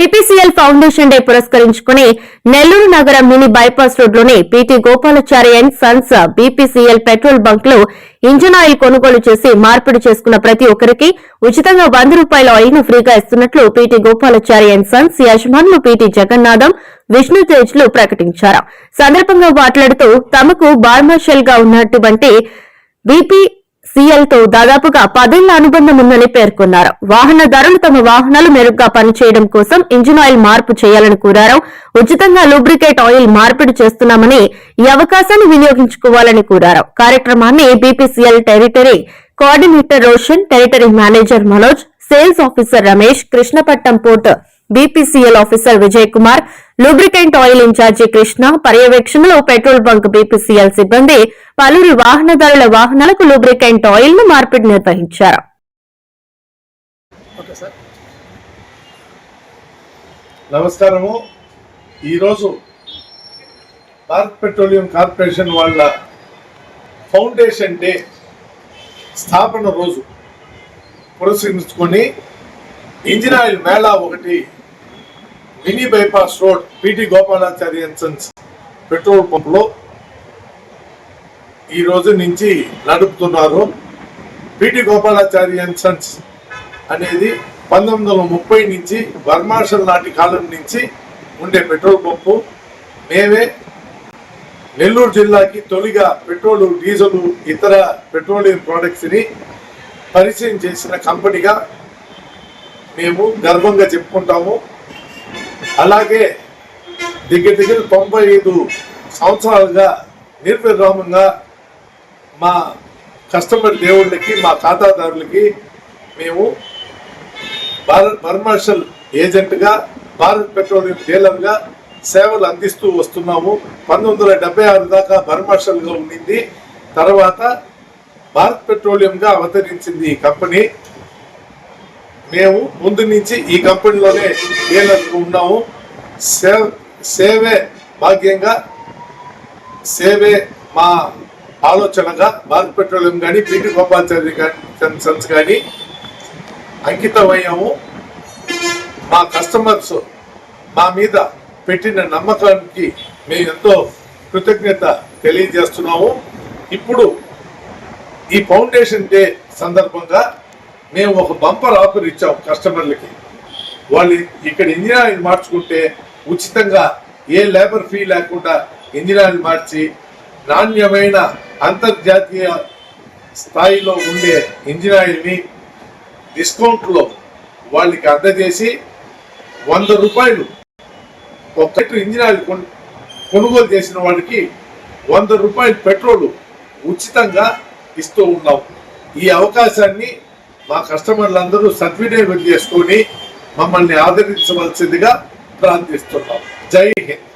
TPCL foundation day పురస్కరించుకుని నెల్లూరు నగరం mini bypass రోడ్లోని PT Gopalachari and sons BPCL petrol బంక్లో engine oil కొనుగోలు చేసి మార్పిడి చేసుకున్న ప్రతి ఒక్కరికి ఉచితంగా వంద రూపాయల ఆయిల్ను ఫ్రీగా ఇస్తున్నట్లు పిటి గోపాలాచారి అండ్ సన్స్ యజమానులు పిటి జగన్నాథం విష్ణు తేజ్లు ప్రకటించారు. సందర్భంగా మాట్లాడుతూ తమకు బార్మార్షల్గా ఉన్నటువంటి బీపీ సీఎల్తో దాదాపుగా పదేళ్ళ అనుబంధం ఉందని పేర్కొన్నారు. వాహనదారులు తమ వాహనాలు మెరుగ్గా పనిచేయడం కోసం ఇంజిన్ ఆయిల్ మార్పు చేయాలని కోరారు ఉచితంగా లూబ్రికేట్ ఆయిల్ మార్పిడి చేస్తున్నామని ఈ అవకాశాన్ని వినియోగించుకోవాలని కోరారు కార్యక్రమాన్ని BPCL territory coordinator Roshan territory manager Manoj sales officer Ramesh Krishnapatnam port BPCL officer Vijay Kumar lubricant oil incharge Krishna పర్యవేక్షణలో పెట్రోల్ బంక్ బీపీసీఎల్ సిబ్బంది పలువురు వాహనదారుల వాహనాలకు లూబ్రికెంట్ ఆయిల్ను మార్పిడి నిర్వహించారు. నమస్కారము. ఈరోజు భారత్ పెట్రోలియం కార్పొరేషన్ వాళ్ళ ఫౌండేషన్ డే స్థాపన రోజు పురస్కరించుకొని ఇంజిన్ ఆయిల్ మేళా ఒకటి mini bypass road PT Gopalachari and sons petrol పంప్లో ఈ రోజు నుంచి నడుపుతున్నారు. పిటి గోపాలాచారి ఎన్సన్స్ అనేది పంతొమ్మిది వందల ముప్పై నుంచి వర్మాషల్ నాటి కాలం నుంచి ఉండే పెట్రోల్ పంపు. మేమే నెల్లూరు జిల్లాకి తొలిగా పెట్రోలు డీజిల్ ఇతర పెట్రోలియం ప్రోడక్ట్స్ని పరిచయం చేసిన కంపెనీగా మేము గర్వంగా చెప్పుకుంటాము. అలాగే దగ్గర దగ్గర తొంభై ఐదు సంవత్సరాలుగా నిర్విరామంగా మా కస్టమర్ దేవుళ్ళకి మా ఖాతాదారులకి మేము భారత్ కమర్షియల్ ఏజెంట్గా భారత్ పెట్రోలియం డీలర్గా సేవలు అందిస్తూ వస్తున్నాము. పంతొమ్మిది వందల డెబ్బై ఆరు దాకా బర్మర్షల్గా ఉండింది. తర్వాత భారత్ పెట్రోలియంగా అవతరించింది ఈ కంపెనీ. మేము ముందు నుంచి ఈ కంపెనీలోనే ఏళ్ళకు ఉన్నాము. సేవ్ సేవే భాగ్యంగా సేవే మా ఆలోచనగా భారత్ పెట్రోలియం కానీ పీటీ గోపాలచారి కానీ సన్స్ కానీ అంకితమయ్యాము. మా కస్టమర్స్ మా మీద పెట్టిన నమ్మకానికి మేము ఎంతో కృతజ్ఞత తెలియజేస్తున్నాము. ఇప్పుడు ఈ ఫౌండేషన్ డే సందర్భంగా మేము ఒక బంపర్ ఆఫర్ ఇచ్చాం కస్టమర్లకి. వాళ్ళు ఇక్కడ ఇంజనీరింగ్ మార్చుకుంటే ఉచితంగా ఏ లేబర్ ఫీ లేకుండా ఇంజనీరింగ్ మార్చి నాణ్యమైన అంతర్జాతీయ స్థాయిలో ఉండే ఇంజనీరింగ్ని ఆయిల్ని డిస్కౌంట్లో వాళ్ళకి అందజేసి వంద రూపాయలు ఒక లీటర్ ఆయిల్ కొను- కొనుగోలు చేసిన వాడికి వంద రూపాయలు పెట్రోల్ ఉచితంగా ఇస్తూ ఉన్నాం. ఈ అవకాశాన్ని మా కస్టమర్లందరూ సద్వినియోగం చేసుకొని మమ్మల్ని ఆదరించవలసిందిగా ప్రార్థిస్తున్నాం. జై హింద్.